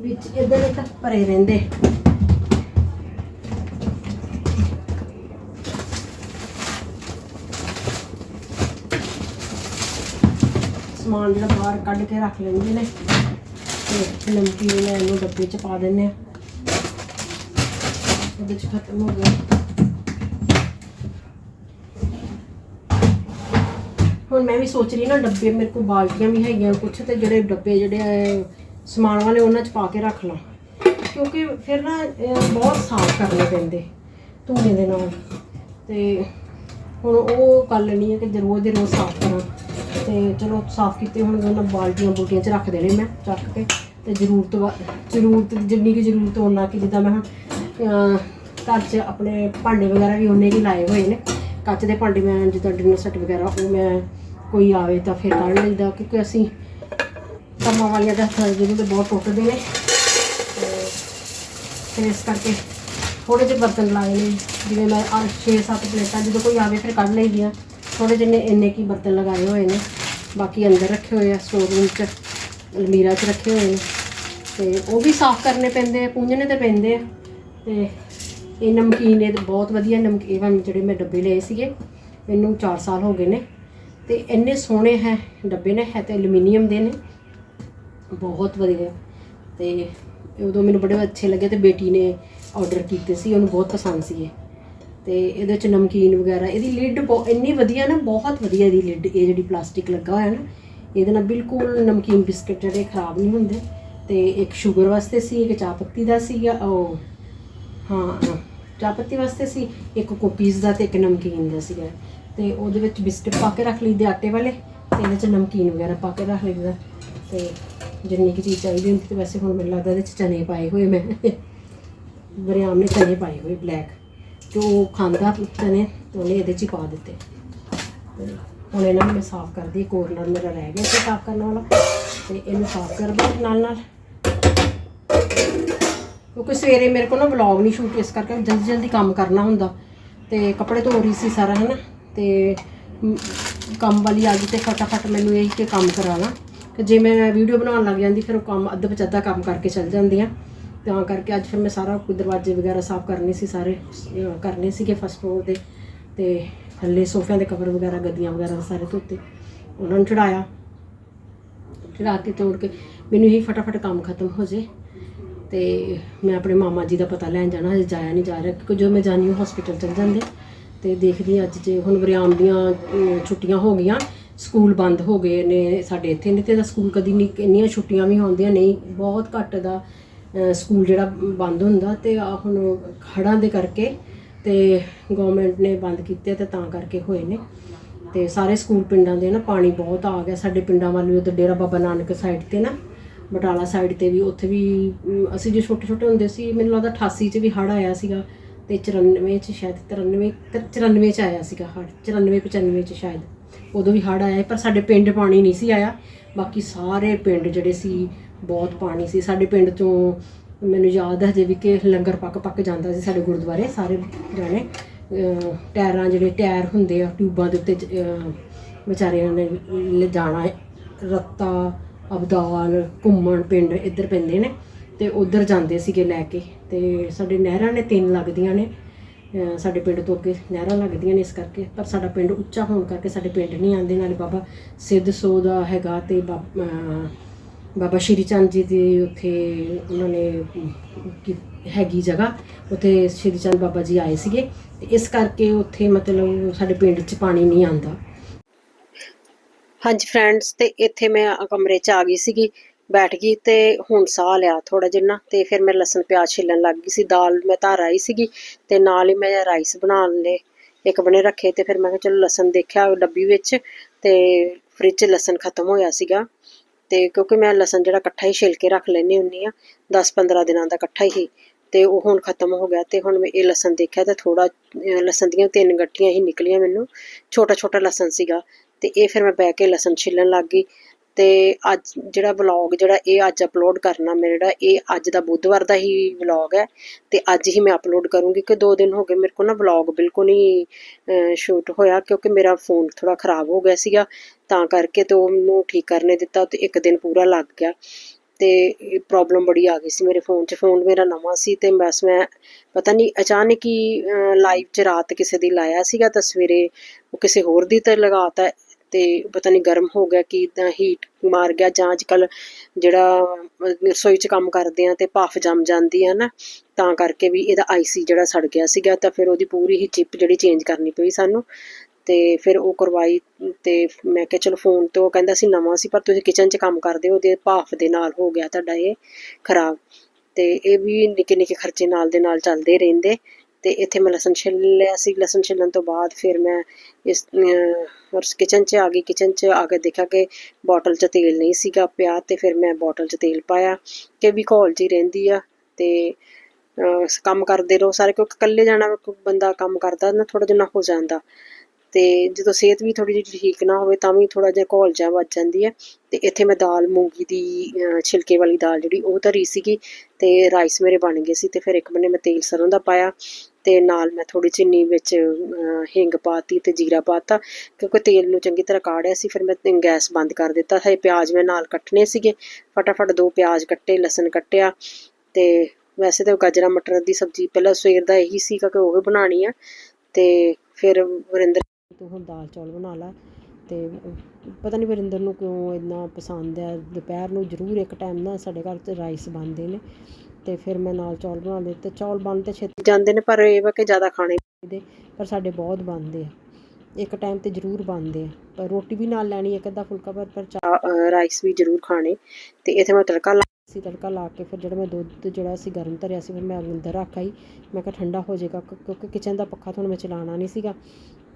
ਵਿੱਚ ਇੱਧਰ ਤਾਂ ਭਰੇ ਰਹਿੰਦੇ। ਸਮਾਨ ਜਿਹੜਾ ਬਾਹਰ ਕੱਢ ਕੇ ਰੱਖ ਲੈਂਦੇ ਨੇ। ਤੇ ਨਮਕੀਨ ਇਹਨੂੰ ਡੱਬੇ 'ਚ ਪਾ ਦਿੰਦੇ ਆ ਉਹਦੇ 'ਚ ਖਤਮ ਹੋ ਗਿਆ। ਹੁਣ ਮੈਂ ਵੀ ਸੋਚ ਰਹੀ ਨਾ, ਡੱਬੇ ਮੇਰੇ ਕੋਲ ਬਾਲਟੀਆਂ ਵੀ ਹੈਗੀਆਂ ਕੁਛ ਤੇ ਜਿਹੜੇ ਡੱਬੇ ਜਿਹੜੇ ਸਮਾਨ ਵਾਲੇ ਉਹਨਾਂ 'ਚ ਪਾ ਕੇ ਰੱਖ ਲਾਂ। ਕਿਉਂਕਿ ਫਿਰ ਨਾ ਬਹੁਤ ਸਾਫ਼ ਕਰਨੇ ਪੈਂਦੇ ਧੂਣੇ ਦੇ ਨਾਲ। ਤੇ ਹੁਣ ਉਹ ਗੱਲ ਨਹੀਂ ਹੈ ਕਿ ਰੋਜ਼ ਦੇ ਰੋਜ਼ ਸਾਫ਼ ਕਰਾਂ। ਤੇ ਚਲੋ ਸਾਫ਼ ਕੀਤੇ ਹੁਣ ਉਹਨਾਂ ਬਾਲਟੀਆਂ ਬੂਟੀਆਂ 'ਚ ਰੱਖ ਦੇਣੇ ਮੈਂ ਚੱਕ ਕੇ ਤੇ ਜ਼ਰੂਰਤ ਵਾ- ਜ਼ਰੂਰਤ ਜਿੰਨੀ ਕਿ ਜ਼ਰੂਰਤ ਉਹਨਾਂ ਕਿ ਜਿੱਦਾਂ ਮੈਂ ਹੁਣ ਘਰ 'ਚ ਆਪਣੇ ਭਾਂਡੇ ਵਗੈਰਾ ਵੀ ਉਹਨੇ ਹੀ ਲਾਏ ਹੋਏ ਨੇ। ਕੱਚ ਦੇ ਭਾਂਡੇ ਮੈਂ ਜਿੱਦਾਂ ਡਿਨਰ ਸੈੱਟ ਵਗੈਰਾ ਉਹ ਮੈਂ ਕੋਈ ਆਵੇ ਤਾਂ ਫਿਰ ਕੱਢ ਲਈਦਾ ਕਿਉਂਕਿ ਅਸੀਂ ਕੰਮਾਂ ਵਾਲੀਆਂ ਦੇ ਹੱਥਾਂ ਜਿਹਨੂੰ ਤੇ ਬਹੁਤ ਟੁੱਟਦੇ ਨੇ। ਤੇ ਇਸ ਕਰਕੇ ਥੋੜੇ ਜਿਹੇ ਬਰਤਨ ਲਾਏ ਨੇ, ਜਿਵੇਂ ਮੈਂ 6-7 ਪਲੇਟਾਂ ਜਦੋਂ ਕੋਈ ਆਵੇ ਫਿਰ ਕੱਢ ਲਈਦੀਆਂ ਥੋੜੇ ਜਿਹੇ ਨੇ ਇੰਨੇ ਕੀ ਬਰਤਨ ਲਗਾਏ ਹੋਏ ਨੇ। ਬਾਕੀ ਅੰਦਰ ਰੱਖੇ ਹੋਏ ਆ ਸਟੋਰ ਰੂਮ 'ਚ, ਅਲਮੀਰਾ 'ਚ ਰੱਖੇ ਹੋਏ ਨੇ। ਤੇ ਉਹ ਵੀ ਸਾਫ਼ ਕਰਨੇ ਪੈਂਦੇ ਆ, ਪੂੰਝਣੇ ਤੇ ਪੈਂਦੇ ਆ। ਤੇ ਇਹ ਨਮਕੀਨ, ਇਹ ਬਹੁਤ ਵਧੀਆ ਨਮਕੀਨ ਜਿਹੜੇ ਮੈਂ ਡੱਬੇ ਲਏ ਸੀਗੇ, ਮੈਨੂੰ 4 ਸਾਲ ਹੋ ਗਏ ਨੇ। ਤੇ ਇੰਨੇ ਸੋਹਣੇ ਹੈ, ਡੱਬੇ ਨੇ, ਹੈ ਤੇ ਐਲੂਮੀਨੀਅਮ ਦੇ ਨੇ। ਬਹੁਤ ਵਧੀਆ। ਤੇ ਉਦੋਂ ਮੈਨੂੰ ਬੜੇ ਅੱਛੇ ਲੱਗੇ ਤੇ ਬੇਟੀ ਨੇ ਆਰਡਰ ਕੀਤੇ ਸੀ, ਉਹਨੂੰ ਬਹੁਤ ਪਸੰਦ ਸੀ ਇਹ ਤੇ ਇਹਦੇ ਚ ਨਮਕੀਨ ਵਗੈਰਾ, ਇਹਦੀ ਲਿਡ ਇੰਨੀ ਵਧੀਆ ਨਾ, ਬਹੁਤ ਵਧੀਆ ਇਹਦੀ ਲਿਡ ਇਹ ਜਿਹੜੀ ਪਲਾਸਟਿਕ ਲੱਗਾ ਹੋਇਆ ਨਾ, ਇਹਦੇ ਨਾਲ ਬਿਲਕੁਲ ਨਮਕੀਨ ਬਿਸਕਟ ਜਿਹੜੇ ਖਰਾਬ ਨਹੀਂ ਹੁੰਦੇ ਤੇ ਇੱਕ ਸ਼ੂਗਰ ਵਾਸਤੇ ਸੀ, ਇੱਕ ਚਾਹ ਪੱਤੀ ਦਾ ਸੀਗਾ ਉਹ ਹਾਂ ਚਾਹ ਪੱਤੀ ਵਾਸਤੇ ਸੀ, ਇੱਕ ਕੁਕੀਜ਼ ਦਾ ਤੇ ਇੱਕ ਨਮਕੀਨ ਦਾ ਸੀਗਾ। ਤੇ ਉਹਦੇ ਵਿੱਚ ਬਿਸਕਟ ਪਾ ਕੇ ਰੱਖ ਲਈਦੇ ਆਟੇ ਵਾਲੇ, ਤੇ ਇਹਦੇ ਚ ਨਮਕੀਨ ਵਗੈਰਾ ਪਾ ਕੇ ਰੱਖ ਲਈਦਾ। ਤੇ ਜਿੰਨੀ ਕੁ ਚੀਜ਼ ਚਾਹੀਦੀ ਹੁੰਦੀ ਤੇ ਵੈਸੇ ਹੁਣ ਮੈਨੂੰ ਲੱਗਦਾ ਇਹਦੇ ਚ ਚਨੇ ਪਾਏ ਹੋਏ ਮੈਂ। ਵਰਿਆਮ ਨੇ ਚਨੇ ਪਾਏ ਹੋਏ ਬਲੈਕ ਜੋ ਖਾਂਦਾ ਚਨੇ ਤੇ ਉਹਨੇ ਇਹਦੇ ਚ ਹੀ ਪਾ ਦਿੱਤੇ। ਤੇ ਹੁਣ ਇਹਨਾਂ ਨੂੰ ਮੈਂ ਸਾਫ਼ ਕਰਦੀ ਕੋਰਨਰ ਮੇਰਾ ਰਹਿ ਗਿਆ ਸੀ ਸਾਫ਼ ਕਰਨ ਵਾਲਾ। ਤੇ ਇਹਨੂੰ ਸਾਫ਼ ਕਰਦਾ ਨਾਲ ਨਾਲ। ਕਿਉਂਕਿ ਸਵੇਰੇ ਮੇਰੇ ਕੋਲ ਨਾ ਵਲੌਗ ਨਹੀਂ ਸ਼ੂਟ ਇਸ ਕਰਕੇ ਜਲਦੀ ਜਲਦੀ ਕੰਮ ਕਰਨਾ ਹੁੰਦਾ। ਤੇ ਕੱਪੜੇ ਧੋ ਰਹੀ ਸੀ ਸਾਰਾ ਹਨਾ? ਤੇ ਮ, ਕੰਮ ਵਾਲੀ ਆ ਗਈ ਤੇ ਫਟਾਫਟ ਮੈਨੂੰ ਇਹ ਕਿ ਕੰਮ ਕਰਾਣਾ ਕਿ ਜੇ ਮੈਂ ਵੀਡੀਓ ਬਣਾਉਣ ਲੱਗ ਜਾਂਦੀ ਫਿਰ ਉਹ ਕੰਮ ਅੱਧ ਪਚੱਦਾ ਕੰਮ ਕਰਕੇ ਚੱਲ ਜਾਂਦੀ ਆ ਤਾਂ ਕਰਕੇ ਅੱਜ ਫਿਰ ਮੈਂ ਸਾਰਾ ਕੋਈ ਦਰਵਾਜ਼ੇ ਵਗੈਰਾ ਸਾਫ਼ ਕਰਨੇ ਸੀ, ਸਾਰੇ ਕਰਨੇ ਸੀਗੇ ਫਸਟ ਫਲੋਰ ਦੇ ਤੇ ਥੱਲੇ ਸੋਫਿਆਂ ਦੇ ਕਵਰ ਵਗੈਰਾ ਗੱਦੀਆਂ ਵਗੈਰਾ ਸਾਰੇ ਧੋਤੇ, ਉਹਨਾਂ ਨੂੰ ਚੜਾਇਆ ਚੜਾ ਕੇ ਤੋੜ ਕੇ ਮੈਨੂੰ ਹੀ ਫਟਾਫਟ ਕੰਮ ਖਤਮ ਹੋ ਜੇ ਤੇ ਮੈਂ ਆਪਣੇ ਮਾਮਾ ਜੀ ਦਾ ਪਤਾ ਲੈਣ ਜਾਣਾ, ਹਜੇ ਜਾਇਆ ਨਹੀਂ ਜਾ ਰਿਹਾ ਕਿਉਂਕਿ ਜਦੋਂ ਮੈਂ ਜਾਣੀ ਹਾਂ ਹਸਪੀਟਲ ਚਲ ਜਾਂਦੇ ਤੇ ਦੇਖਦੀ ਹਾਂ ਅੱਜ ਜੇ ਹੁਣ ਵਰਿਆਮ ਦੀਆਂ ਛੁੱਟੀਆਂ ਹੋ ਗਈਆਂ ਸਕੂਲ ਬੰਦ ਹੋ ਗਏ ਨੇ ਸਾਡੇ ਇੱਥੇ, ਨਹੀਂ ਤੇ ਦਾ ਸਕੂਲ ਕਦੀ ਨਹੀਂ ਇੰਨੀਆਂ ਛੁੱਟੀਆਂ ਵੀ ਹੁੰਦੀਆਂ, ਨਹੀਂ, ਬਹੁਤ ਘੱਟ ਦਾ ਸਕੂਲ ਜਿਹੜਾ ਬੰਦ ਹੁੰਦਾ ਤੇ ਆ ਹੁਣ ਹੜ੍ਹਾਂ ਦੇ ਕਰਕੇ ਤੇ ਗਵਰਨਮੈਂਟ ਨੇ ਬੰਦ ਕੀਤੇ ਤੇ ਤਾਂ ਕਰਕੇ ਹੋਏ ਨੇ। ਤੇ ਸਾਰੇ ਸਕੂਲ ਪਿੰਡਾਂ ਦੇ ਨਾ ਪਾਣੀ ਬਹੁਤ ਆ ਗਿਆ। ਸਾਡੇ ਪਿੰਡਾਂ ਵੱਲ ਵੀ ਉਧਰ ਡੇਰਾ ਬਾਬਾ ਨਾਨਕ ਸਾਈਡ ਤੇ ਨਾ, ਬਟਾਲਾ ਸਾਈਡ ਤੇ ਵੀ ਉੱਥੇ ਵੀ ਅਸੀਂ ਜੇ ਛੋਟੇ ਛੋਟੇ ਹੁੰਦੇ ਸੀ, ਮੈਨੂੰ ਲੱਗਦਾ 88 ਚ ਵੀ ਹੜ੍ਹ ਆਇਆ ਸੀਗਾ ਤੇ 94 ਚ ਸ਼ਾਇਦ 93 94 ਚ ਆਇਆ ਸੀਗਾ ਹੜ੍ਹ 94 95 ਚ ਸ਼ਾਇਦ। ਉਦੋਂ ਵੀ ਹੜ੍ਹ ਆਇਆ ਪਰ ਸਾਡੇ ਪਿੰਡ ਪਾਣੀ ਨਹੀਂ ਸੀ ਆਇਆ। ਬਾਕੀ ਸਾਰੇ ਪਿੰਡ ਜਿਹੜੇ ਸੀ ਬਹੁਤ ਪਾਣੀ ਸੀ। ਸਾਡੇ ਪਿੰਡ 'ਚੋਂ ਮੈਨੂੰ ਯਾਦ ਹੈ ਜੇ ਵੀ ਕਿ ਲੰਗਰ ਪੱਕ ਪੱਕ ਜਾਂਦਾ ਸੀ ਸਾਡੇ ਗੁਰਦੁਆਰੇ, ਸਾਰੇ ਜਾਣੇ। ਟਾਇਰਾਂ ਜਿਹੜੇ ਟਾਇਰ ਹੁੰਦੇ ਆ, ਟਿਊਬਾਂ ਦੇ ਉੱਤੇ ਵਿਚਾਰਿਆਂ ਨੇ ਲਿਜਾਣਾ ਰੱਤਾ, ਅਬਦਾਲ, ਘੁੰਮਣ ਪਿੰਡ ਇੱਧਰ ਪੈਂਦੇ ਨੇ ਤੇ ਉਧਰ ਜਾਂਦੇ ਸੀਗੇ ਲੈ ਕੇ। ਤੇ ਸਾਡੇ ਨਹਿਰਾਂ ਨੇ ਤਿੰਨ ਲੱਗਦੀਆਂ ਨੇ। ਸਾਡੇ ਪਿੰਡ ਤੋਂ ਅੱਗੇ ਨਹਿਰਾਂ ਲੱਗਦੀਆਂ ਨੇ ਇਸ ਕਰਕੇ। ਪਰ ਸਾਡਾ ਪਿੰਡ ਉੱਚਾ ਹੋਣ ਕਰਕੇ ਸਾਡੇ ਪਿੰਡ ਨਹੀਂ ਆਉਂਦੇ। ਨਾਲੇ ਬਾਬਾ ਸਿੱਧ ਸੋ ਦਾ ਹੈਗਾ ਤੇ ਬਾਬਾ ਸ਼੍ਰੀ ਚੰਦ ਜੀ ਦੀ ਉੱਥੇ ਉਹਨਾਂ ਨੇ ਹੈਗੀ ਜਗ੍ਹਾ, ਉੱਥੇ ਸ਼੍ਰੀ ਚੰਦ ਬਾਬਾ ਜੀ ਆਏ ਸੀਗੇ ਤੇ ਇਸ ਕਰਕੇ ਉੱਥੇ ਮਤਲਬ ਸਾਡੇ ਪਿੰਡ 'ਚ ਪਾਣੀ ਨਹੀਂ ਆਉਂਦਾ। ਹਾਂਜੀ ਫਰੈਂਡਸ ਤੇ ਇੱਥੇ ਮੈਂ ਕਮਰੇ 'ਚ ਆ ਗਈ ਸੀਗੀ, ਬੈਠ ਗਈ ਤੇ ਹੁਣ ਸਾਹ ਲਿਆ ਥੋੜਾ ਜਿੰਨਾ ਤੇ ਫਿਰ ਮੈਂ ਲਸਣ ਪਿਆਜ਼ ਛਿੱਲਣ ਲੱਗ ਗਈ ਸੀ, ਦਾਲ ਮੈਂ ਧਾਰ ਆਈ ਸੀਗੀ ਤੇ ਨਾਲ ਹੀ ਮੈਂ ਰਾਈਸ ਬਣਾਉਣ ਲਏ ਇੱਕ ਬਣੇ ਰੱਖੇ ਤੇ ਫਿਰ ਮੈਂ ਕਿਹਾ ਚਲੋ ਲਸਣ ਦੇਖਿਆ ਡੱਬੀ ਵਿੱਚ ਤੇ ਫ੍ਰਿਜ ਲਸਣ ਖਤਮ ਹੋਇਆ ਸੀਗਾ। ਤੇ ਕਿਉਂਕਿ ਮੈਂ ਲਸਣ ਜਿਹੜਾ ਇਕੱਠਾ ਹੀ ਛਿਲ ਕੇ ਰੱਖ ਲੈਣੀ ਹੁੰਨੀ ਆ 10-15 ਦਿਨਾਂ ਦਾ ਇਕੱਠਾ ਹੀ, ਤੇ ਉਹ ਹੁਣ ਖਤਮ ਹੋ ਗਿਆ ਤੇ ਹੁਣ ਮੈਂ ਇਹ ਲਸਣ ਦੇਖਿਆ ਤਾਂ ਥੋੜਾ ਲਸਣ ਦੀਆਂ ਤਿੰਨ ਗੱਠੀਆਂ ਹੀ ਨਿਕਲੀਆਂ ਮੈਨੂੰ, ਛੋਟਾ ਛੋਟਾ ਲਸਣ ਸੀਗਾ, ਤੇ ਇਹ ਫਿਰ ਮੈਂ ਬਹਿ ਕੇ ਲਸਣ ਛਿੱਲਣ ਲੱਗ ਗਈ, ਤੇ ਅੱਜ ਜਿਹੜਾ ਵਲੌਗ ਜਿਹੜਾ ਇਹ ਅੱਜ ਅਪਲੋਡ ਕਰਨਾ ਮੇਰਾ ਜਿਹੜਾ, ਇਹ ਅੱਜ ਦਾ ਬੁੱਧਵਾਰ ਦਾ ਹੀ ਵਲੌਗ ਹੈ, ਤੇ ਅੱਜ ਹੀ ਮੈਂ ਅਪਲੋਡ ਕਰੂੰਗੀ ਕਿ ਦੋ ਦਿਨ ਹੋ ਗਏ ਮੇਰੇ ਕੋਲ ਨਾ ਵਲੌਗ ਬਿਲਕੁਲ ਨਹੀਂ ਸ਼ੂਟ ਹੋਇਆ ਕਿਉਂਕਿ ਮੇਰਾ ਫੋਨ ਥੋੜਾ ਖਰਾਬ ਹੋ ਗਿਆ ਸੀਗਾ ਤਾਂ ਕਰਕੇ ਤੇ ਉਹਨੂੰ ਠੀਕ ਕਰਨੇ ਦਿੱਤਾ ਤੇ ਇੱਕ ਦਿਨ ਪੂਰਾ ਲੱਗ ਗਿਆ। ਤੇ ਪ੍ਰੋਬਲਮ ਬੜੀ ਆ ਗਈ ਸੀ ਮੇਰੇ ਫੋਨ 'ਚ। ਫੋਨ ਮੇਰਾ ਨਵਾਂ ਸੀ ਤੇ ਬਸ ਮੈਂ ਪਤਾ ਨਹੀਂ ਅਚਾਨਕ ਹੀ ਲਾਈਵ 'ਚ ਰਾਤ ਕਿਸੇ ਦੀ ਲਾਇਆ ਸੀਗਾ ਤਾਂ ਸਵੇਰੇ ਉਹ ਕਿਸੇ ਹੋਰ ਦੀ ਤੇ ਲਗਾਤਾ ਤੇ ਪਤਾ ਨਹੀਂ ਗਰਮ ਹੋ ਗਿਆ ਕਿ ਇਦਾਂ ਹੀਟ ਮਾਰ ਗਿਆ ਜਾਂ ਅੱਜ ਕੱਲ ਜਿਹੜਾ ਰਸੋਈ 'ਚ ਕੰਮ ਕਰਦੇ ਆ ਤੇ ਭਾਫ ਜੰਮ ਜਾਂਦੀ ਹੈ ਨਾ, ਤਾਂ ਕਰਕੇ ਵੀ ਇਹਦਾ ਆਈਸੀ ਜਿਹੜਾ ਸੜ ਗਿਆ ਸੀਗਾ ਤਾਂ ਫਿਰ ਉਹਦੀ ਪੂਰੀ ਹੀ ਚਿਪ ਜਿਹੜੀ ਚੇਂਜ ਕਰਨੀ ਪਈ ਸਾਨੂੰ। ਤੇ ਫਿਰ ਉਹ ਕਰਵਾਈ ਤੇ ਮੈਂ ਕਿਹਾ ਚਲੋ ਫੋਨ ਤੋਂ ਕਹਿੰਦਾ ਸੀ ਨਵਾਂ ਸੀ, ਪਰ ਤੁਸੀਂ ਕਿਚਨ 'ਚ ਕੰਮ ਕਰਦੇ ਹੋ, ਉਹਦੇ ਭਾਫ ਦੇ ਨਾਲ ਹੋ ਗਿਆ ਤੁਹਾਡਾ ਇਹ ਖਰਾਬ। ਤੇ ਇਹ ਵੀ ਨਿੱਕੇ ਨਿੱਕੇ ਖਰਚੇ ਨਾਲ ਦੇ ਨਾਲ ਚੱਲਦੇ ਰਹਿੰਦੇ। ਤੇ ਇੱਥੇ ਮੈਂ ਲਸਣ ਛਿੱਲ ਲਿਆ ਸੀ, ਲਸਣ ਛਿੱਲਣ ਤੋਂ ਬਾਅਦ ਫਿਰ ਮੈਂ ਇਸ ਉਸ ਕਿਚਨ 'ਚ ਆ ਗਈ। ਕਿਚਨ 'ਚ ਆ ਕੇ ਦੇਖਿਆ ਕਿ ਬੋਟਲ 'ਚ ਤੇਲ ਨਹੀਂ ਸੀਗਾ ਪਿਆ ਤੇ ਫਿਰ ਮੈਂ ਬੋਟਲ 'ਚ ਤੇਲ ਪਾਇਆ ਕਿ ਵੀ ਘੋਲ 'ਚ ਹੀ ਰਹਿੰਦੀ ਆ ਤੇ ਕੰਮ ਕਰਦੇ ਰਹੋ। ਸਾਰੇ ਕਿਉਂਕਿ ਇਕੱਲੇ ਜਾਣਾ, ਬੰਦਾ ਕੰਮ ਕਰਦਾ ਨਾ ਥੋੜਾ ਜਿਹਾ ਹੋ ਜਾਂਦਾ। ਤੇ ਜਦੋਂ ਸਿਹਤ ਵੀ ਥੋੜੀ ਜਿਹੀ ਠੀਕ ਨਾ ਹੋਵੇ ਤਾਂ ਵੀ ਥੋੜਾ ਜਿਹਾ ਘੋਲ ਜਾ ਵੱਜ ਜਾਂਦੀ ਹੈ। ਤੇ ਇੱਥੇ ਮੈਂ ਦਾਲ ਮੂੰਗੀ ਦੀ ਛਿਲਕੇ ਵਾਲੀ ਦਾਲ ਜਿਹੜੀ ਉਹ ਧਰੀ ਸੀਗੀ ਤੇ ਰਾਈਸ ਮੇਰੇ ਬਣ ਗਏ ਸੀ ਤੇ ਫਿਰ ਇੱਕ ਬੰਨੇ ਮੈਂ ਤੇਲ ਸਰੋਂ ਦਾ ਪਾਇਆ ਤੇ ਨਾਲ ਮੈਂ ਥੋੜੀ ਚੀਨੀ ਵਿੱਚ ਅਹ, ਹਿੰਗ ਪਾਤੀ ਤੇ ਜੀਰਾ ਪਾਤਾ ਕਿਉਂਕਿ ਤੇਲ ਨੂੰ ਚੰਗੀ ਤਰ੍ਹਾਂ ਕਾੜਿਆ ਸੀ ਫਿਰ ਮੈਂ ਗੈਸ ਬੰਦ ਕਰ ਦਿੱਤਾ ਹੈ ਪਿਆਜ਼ ਮੈਂ ਨਾਲ ਕੱਟਣੇ ਸੀਗੇ। ਫਟਾਫਟ ਦੋ ਪਿਆਜ਼ ਕੱਟੇ ਲਸਣ ਕੱਟਿਆ ਤੇ ਵੈਸੇ ਤਾਂ ਗਾਜਰਾਂ ਮਟਰ ਦੀ ਸਬਜ਼ੀ ਪਹਿਲਾਂ ਸਵੇਰ ਦਾ ਇਹੀ ਸੀਗਾ ਕਿ ਉਹ ਬਣਾਉਣੀ ਆ ਤੇ ਫਿਰ ਵਰਿੰਦਰ ਤੂੰ ਹੁਣ ਦਾਲ ਚੌਲ ਬਣਾ ਲਾ ਤੇ ਪਤਾ ਨਹੀਂ ਵਰਿੰਦਰ ਨੂੰ ਕਿਉਂ ਇੰਨਾ ਪਸੰਦ ਹੈ ਦੁਪਹਿਰ ਨੂੰ ਜ਼ਰੂਰ ਇੱਕ ਟਾਈਮ ਨਾ ਸਾਡੇ ਘਰ 'ਚ ਰਾਈਸ ਬਣਦੇ ਨੇ ਤੇ ਫਿਰ ਮੈਂ ਨਾਲ ਚੌਲ ਬਣਾ ਲਏ ਤੇ ਚੌਲ ਬਣ ਤੇ ਛੇਤੀ ਜਾਂਦੇ ਨੇ ਪਰ ਇਹ ਵਾ ਕਿ ਜ਼ਿਆਦਾ ਖਾਣੇ ਦੇ ਪਰ ਸਾਡੇ ਬਹੁਤ ਬਣਦੇ ਆ। ਇੱਕ ਟਾਈਮ ਤੇ ਜ਼ਰੂਰ ਬਣਦੇ ਆ। ਪਰ ਰੋਟੀ ਵੀ ਨਾਲ ਲੈਣੀ, ਇੱਕ ਅੱਧਾ ਫੁਲਕਾ, ਪਰ ਪਰ ਰਾਈਸ ਵੀ ਜ਼ਰੂਰ ਖਾਣੇ ਤੇ ਇੱਥੇ ਮੈਂ ਤੜਕਾ ਲਾ ਸੀ ਤੜਕਾ ਲਾ ਕੇ ਫਿਰ ਜਿਹੜਾ ਮੈਂ ਦੁੱਧ ਜਿਹੜਾ ਸੀ ਗਰਮ ਧਰਿਆ ਸੀ ਫਿਰ ਮੈਂ ਅੰਦਰ ਰੱਖ ਆਈ। ਮੈਂ ਕਿਹਾ ਠੰਡਾ ਹੋ ਜਾਏਗਾ ਕਿਉਂਕਿ ਕਿਚਨ ਦਾ ਪੱਖਾ ਤੁਹਾਨੂੰ ਮੈਂ ਚਲਾਉਣਾ ਨਹੀਂ ਸੀਗਾ।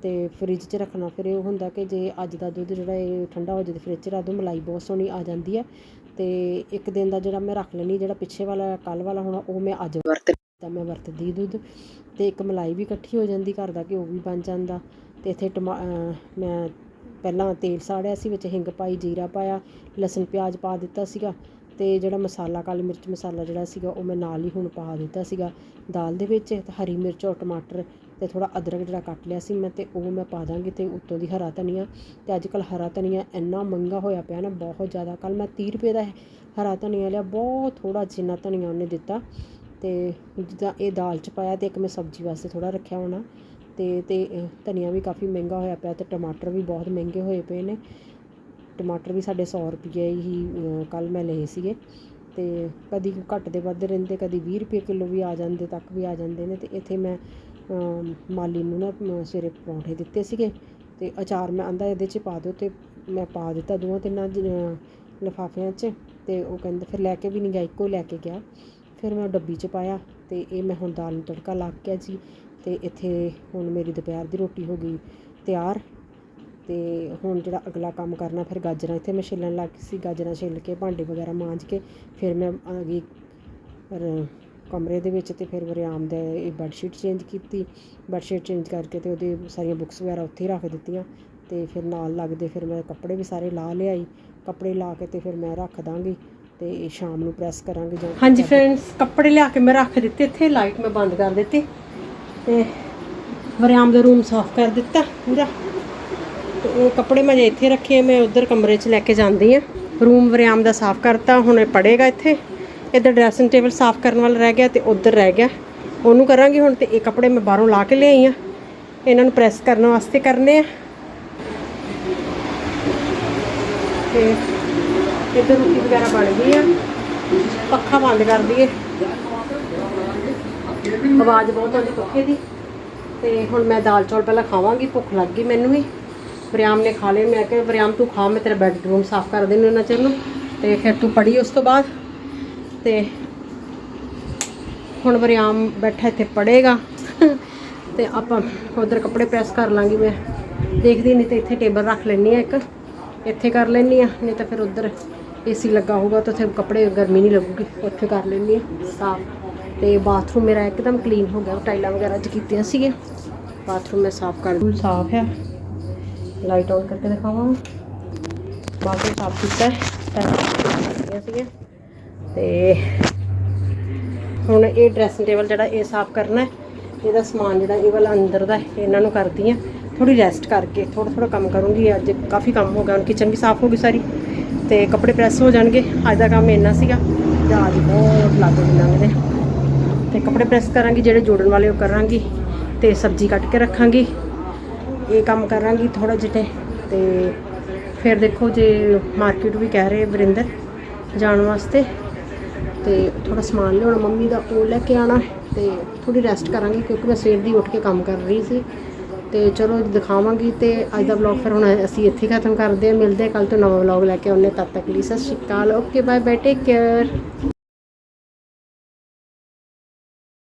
ਤੇ ਫ੍ਰਿਜ 'ਚ ਰੱਖਣਾ ਫਿਰ ਇਹ ਹੁੰਦਾ ਕਿ ਜੇ ਅੱਜ ਦਾ ਦੁੱਧ ਜਿਹੜਾ ਇਹ ਠੰਡਾ ਹੋ ਜਾਵੇ ਤੇ ਫ੍ਰਿਜ 'ਚ ਰੱਖ ਦਿਓ ਮਲਾਈ ਬਹੁਤ ਸੋਹਣੀ ਆ ਜਾਂਦੀ ਹੈ। ਤੇ ਇੱਕ ਦਿਨ ਦਾ ਜਿਹੜਾ ਮੈਂ ਰੱਖ ਲੈਣੀ ਜਿਹੜਾ ਪਿੱਛੇ ਵਾਲਾ ਕੱਲ ਵਾਲਾ ਹੋਣਾ ਉਹ ਮੈਂ ਅੱਜ ਵਰਤ ਤਾਂ ਮੈਂ ਵਰਤਦੀ ਦੁੱਧ। ਤੇ ਇੱਕ ਮਲਾਈ ਵੀ ਇਕੱਠੀ ਹੋ ਜਾਂਦੀ ਘਰ ਦਾ ਘਿਓ ਵੀ ਬਣ ਜਾਂਦਾ। ਤੇ ਇੱਥੇ ਟਮਾ ਮੈਂ ਪਹਿਲਾਂ ਤੇਲ ਸਾੜਿਆ ਸੀ, ਵਿੱਚ ਹਿੰਗ ਪਾਈ, ਜੀਰਾ ਪਾਇਆ, ਲਸਣ, ਪਿਆਜ਼ ਪਾ ਦਿੱਤਾ ਸੀਗਾ। ਅਤੇ ਜਿਹੜਾ ਮਸਾਲਾ, ਕਾਲੀ ਮਿਰਚ ਮਸਾਲਾ ਜਿਹੜਾ ਸੀਗਾ, ਉਹ ਮੈਂ ਨਾਲ ਹੀ ਹੁਣ ਪਾ ਦਿੱਤਾ ਸੀਗਾ ਦਾਲ ਦੇ ਵਿੱਚ ਹਰੀ ਮਿਰਚ ਔਰ ਟਮਾਟਰ ਅਤੇ ਥੋੜ੍ਹਾ ਅਦਰਕ ਜਿਹੜਾ ਕੱਟ ਲਿਆ ਸੀ ਮੈਂ ਅਤੇ ਉਹ ਮੈਂ ਪਾ ਦਾਂਗੀ ਅਤੇ ਉੱਤੋਂ ਦੀ ਹਰਾ ਧਨੀਆ ਅਤੇ ਅੱਜ ਕੱਲ੍ਹ ਹਰਾ ਧਨੀਆ ਇੰਨਾ ਮਹਿੰਗਾ ਹੋਇਆ ਪਿਆ ਨਾ ਬਹੁਤ ਜ਼ਿਆਦਾ, ਕੱਲ੍ਹ ਮੈਂ ਤੀਹ ਰੁਪਏ ਦਾ ਹਰਾ ਧਨੀਆ ਲਿਆ, ਬਹੁਤ ਥੋੜ੍ਹਾ ਜਿੰਨਾ ਧਨੀਆ ਉਹਨੇ ਦਿੱਤਾ ਅਤੇ ਜਿੱਦਾਂ ਇਹ ਦਾਲ ਚ ਪਾਇਆ ਅਤੇ ਇੱਕ ਮੈਂ ਸਬਜ਼ੀ ਵਾਸਤੇ ਥੋੜ੍ਹਾ ਰੱਖਿਆ ਹੋਣਾ ਅਤੇ ਅਤੇ ਧਨੀਆ ਵੀ ਕਾਫੀ ਮਹਿੰਗਾ ਹੋਇਆ ਪਿਆ ਅਤੇ ਟਮਾਟਰ ਵੀ ਬਹੁਤ ਮਹਿੰਗੇ ਹੋਏ ਪਏ ਨੇ ਟਮਾਟਰ ਵੀ ਸਾਡੇ 100 ਰੁਪਏ ਹੀ ਕੱਲ ਮੈਂ ਲਏ ਸੀਗੇ। ਤੇ ਕਦੀ ਘੱਟ ਦੇ ਵੱਧ ਰਹਿੰਦੇ, ਕਦੀ 20 ਰੁਪਏ ਕਿਲੋ ਵੀ ਆ ਜਾਂਦੇ, ਤੱਕ ਵੀ ਆ ਜਾਂਦੇ ਨੇ। ਤੇ ਇੱਥੇ ਮੈਂ ਮਾਲੀ ਨੂੰ ਨਾ ਸਵੇਰੇ ਪਰੌਂਠੇ ਦਿੱਤੇ ਸੀਗੇ। ਤੇ ਅਚਾਰ ਮੈਂ ਆਂਦਾ ਇਹਦੇ 'ਚ ਪਾ ਦਿਓ ਤੇ ਮੈਂ ਪਾ ਦਿੱਤਾ ਦੋਵਾਂ ਤਿੰਨਾਂ ਲਿਫਾਫਿਆਂ 'ਚ। ਤੇ ਉਹ ਕਹਿੰਦੇ ਫਿਰ ਲੈ ਕੇ ਵੀ ਨਹੀਂ ਗਿਆ, ਇੱਕੋ ਹੀ ਲੈ ਕੇ ਗਿਆ। ਫਿਰ ਮੈਂ ਉਹ ਡੱਬੀ 'ਚ ਪਾਇਆ ਤੇ ਇਹ ਮੈਂ ਹੁਣ ਦਾਲ ਨੂੰ ਤੜਕਾ ਲਾ ਕੇ ਜੀ ਤੇ ਇੱਥੇ ਹੁਣ ਮੇਰੀ ਦੁਪਹਿਰ ਦੀ ਰੋਟੀ ਹੋ ਗਈ ਤਿਆਰ। ਅਤੇ ਹੁਣ ਜਿਹੜਾ ਅਗਲਾ ਕੰਮ ਕਰਨਾ, ਫਿਰ ਗਾਜਰਾਂ ਇੱਥੇ ਮੈਂ ਛਿੱਲਣ ਲੱਗ ਗਈ ਸੀ, ਗਾਜਰਾਂ ਛਿੱਲ ਕੇ, ਭਾਂਡੇ ਵਗੈਰਾ ਮਾਂਜ ਕੇ, ਫਿਰ ਮੈਂ ਆ ਗਈ ਕਮਰੇ ਦੇ ਵਿੱਚ ਅਤੇ ਫਿਰ ਵਰਿਆਮ ਦੇ ਇਹ ਬੈੱਡਸ਼ੀਟ ਚੇਂਜ ਕੀਤੀ। ਬੈੱਡਸ਼ੀਟ ਚੇਂਜ ਕਰਕੇ ਅਤੇ ਉਹਦੇ ਸਾਰੀਆਂ ਬੁੱਕਸ ਵਗੈਰਾ ਉੱਥੇ ਹੀ ਰੱਖ ਦਿੱਤੀਆਂ ਅਤੇ ਫਿਰ ਨਾਲ ਲੱਗਦੇ ਫਿਰ ਮੈਂ ਕੱਪੜੇ ਵੀ ਸਾਰੇ ਲਾ ਲਿਆਈ। ਕੱਪੜੇ ਲਾ ਕੇ ਅਤੇ ਫਿਰ ਮੈਂ ਰੱਖ ਦਾਂਗੀ ਅਤੇ ਇਹ ਸ਼ਾਮ ਨੂੰ ਪ੍ਰੈਸ ਕਰਾਂਗੇ ਜਾਂ ਹਾਂਜੀ ਫਰੈਂਡਸ ਕੱਪੜੇ ਲਿਆ ਕੇ ਮੈਂ ਰੱਖ ਦਿੱਤੇ, ਇੱਥੇ ਲਾਈਟ ਮੈਂ ਬੰਦ ਕਰ ਦਿੱਤੀ ਅਤੇ ਵਰਿਆਮ ਦਾ ਰੂਮ ਸਾਫ਼ ਕਰ ਦਿੱਤਾ ਪੂਰਾ। ਉਹ ਕੱਪੜੇ ਮੈਂ ਜੇ ਇੱਥੇ ਰੱਖੇ ਮੈਂ ਉਧਰ ਕਮਰੇ 'ਚ ਲੈ ਕੇ ਜਾਂਦੀ ਆ। ਰੂਮ ਵਰਿਆਮ ਦਾ ਸਾਫ਼ ਕਰਤਾ, ਹੁਣ ਇਹ ਪੜੇਗਾ ਇੱਥੇ। ਇੱਧਰ ਡਰੈਸਿੰਗ ਟੇਬਲ ਸਾਫ਼ ਕਰਨ ਵਾਲਾ ਰਹਿ ਗਿਆ ਤੇ ਉਧਰ ਰਹਿ ਗਿਆ। ਉਹਨੂੰ ਕਰਾਂਗੀ ਹੁਣ ਤੇ ਇਹ ਕੱਪੜੇ ਮੈਂ ਬਾਹਰੋਂ ਲਾ ਕੇ ਲਿਆਈ ਆ। ਇਹਨਾਂ ਨੂੰ ਪ੍ਰੈਸ ਕਰਨ ਵਾਸਤੇ ਕਰਨੇ ਆ। ਤੇ ਇੱਧਰ ਰੋਟੀ ਵਗੈਰਾ ਬਣ ਗਈ ਆ। ਪੱਖਾ ਬੰਦ ਕਰ ਦਈਏ। ਆਵਾਜ਼ ਬਹੁਤ ਆਉਂਦੀ ਪੱਖੇ ਦੀ। ਤੇ ਹੁਣ ਮੈਂ ਦਾਲ ਚੌਲ ਪਹਿਲਾਂ ਖਾਵਾਂਗੀ, ਭੁੱਖ ਲੱਗ ਗਈ ਮੈਨੂੰ ਵੀ। ਵਰਿਆਮ ਨੇ ਖਾ ਲਏ। ਮੈਂ ਕਿਹਾ, ਵਰਿਆਮ ਤੂੰ ਖਾ, ਮੈਂ ਤੇਰਾ ਬੈਡਰੂਮ ਸਾਫ਼ ਕਰ ਦੇਣੀ ਉਹਨਾਂ ਚਿਰ ਨੂੰ। ਤੇ ਫਿਰ ਤੂੰ ਪੜੀ ਉਸ ਤੋਂ ਬਾਅਦ। ਤੇ ਹੁਣ ਵਰਿਆਮ ਬੈਠਾ ਇੱਥੇ ਪੜੇਗਾ ਤੇ ਆਪਾਂ ਉਧਰ ਕੱਪੜੇ ਪ੍ਰੈਸ ਕਰ ਲਾਂਗੀ ਮੈਂ। ਦੇਖਦੀ ਨਹੀਂ ਤੇ ਇੱਥੇ ਟੇਬਲ ਰੱਖ ਲੈਣੀ ਆ ਇੱਕ। ਇੱਥੇ ਕਰ ਲੈਣੀ ਆ ਨਹੀਂ ਤਾਂ ਫਿਰ ਉਧਰ ਏਸੀ ਲੱਗਾ ਹੋਊਗਾ ਤਾਂ ਉੱਥੇ ਕੱਪੜੇ ਗਰਮੀ ਨਹੀਂ ਲੱਗੂਗੀ। ਉੱਥੇ ਕਰ ਲੈਣੀ ਆ ਸਾਫ਼। ਤੇ ਬਾਥਰੂਮ ਮੇਰਾ ਇੱਕਦਮ ਕਲੀਨ ਹੋ ਗਿਆ। ਟਾਈਲਾਂ ਵਗੈਰਾ 'ਚ ਕੀਤੀਆਂ ਸੀਗੀਆਂ। ਬਾਥਰੂਮ ਮੈਂ ਸਾਫ਼ ਕਰ ਦੂੰ ਸਾਫ਼ ਹੈ ਲਾਈਟ ਆਨ ਕਰਕੇ ਦਿਖਾਵਾਂ। ਬਾਥਰੂਮ ਸਾਫ਼ ਕੀਤਾ ਹੈ। ਸੀਗੇ ਤੇ ਹੁਣ ਇਹ ਡਰੈਸਿੰਗ ਟੇਬਲ ਜਿਹੜਾ ਇਹ ਸਾਫ਼ ਕਰਨਾ ਹੈ, ਇਹਦਾ ਸਮਾਨ ਜਿਹੜਾ ਇਹ ਵਾਲਾ ਅੰਦਰ ਦਾ ਇਹਨਾਂ ਨੂੰ ਕਰਦੀ ਆ ਥੋੜੀ ਰੈਸਟ ਕਰਕੇ ਥੋੜਾ ਥੋੜਾ ਕੰਮ ਕਰੂੰਗੀ। ਅੱਜ ਕਾਫੀ ਕੰਮ ਹੋ ਗਿਆ, ਹੁਣ ਕਿਚਨ ਵੀ ਸਾਫ਼ ਹੋ ਗਈ ਸਾਰੀ। ਤੇ ਕੱਪੜੇ ਪ੍ਰੈਸ ਹੋ ਜਾਣਗੇ। ਅੱਜ ਦਾ ਕੰਮ ਇੰਨਾ ਸੀਗਾ, ਜਾਂ ਦੀ ਬਹੁਤ ਲੱਗ ਗਈ ਲੰਘਦੇ ਤੇ ਕੱਪੜੇ ਪ੍ਰੈਸ ਕਰਾਂਗੀ, ਜਿਹੜੇ ਜੋੜਨ ਵਾਲੇ ਉਹ ਕਰਾਂਗੀ। ਤੇ ਸਬਜ਼ੀ ਕੱਟ ਕੇ ਰੱਖਾਂਗੀ। ਇਹ ਕੰਮ ਕਰਾਂਗੀ ਥੋੜਾ ਜਿਹਾ ਤੇ ਫਿਰ ਦੇਖੋ ਜੇ ਮਾਰਕੀਟ ਵੀ ਕਹਿ ਰਹੇ ਵਰਿੰਦਰ ਜਾਣ ਵਾਸਤੇ, ਤੇ ਥੋੜਾ ਸਮਾਨ ਲਿਆਉਣਾ, ਮੰਮੀ ਦਾ ਉਹ ਲੈ ਕੇ ਆਣਾ ਤੇ ਥੋੜੀ ਰੈਸਟ ਕਰਾਂਗੀ ਕਿਉਂਕਿ ਮੈਂ ਸਵੇਰ ਦੀ ਉੱਠ ਕੇ ਕੰਮ ਕਰ ਰਹੀ ਸੀ ਤੇ ਚਲੋ ਦਿਖਾਵਾਂਗੀ ਤੇ ਅੱਜ ਦਾ ਵਲੌਗ ਫਿਰ ਹੁਣ ਅਸੀਂ ਇੱਥੇ ਹੀ ਖਤਮ ਕਰਦੇ ਹਾਂ, ਮਿਲਦੇ ਕੱਲ ਤੋਂ ਨਵਾਂ ਵਲੌਗ ਲੈ ਕੇ ਆਉਂਦੇ ਹਾਂ। ਤਦ ਤੱਕ ਲਈ ਸਤਿ ਸ਼੍ਰੀ ਅਕਾਲ okay bye bye take care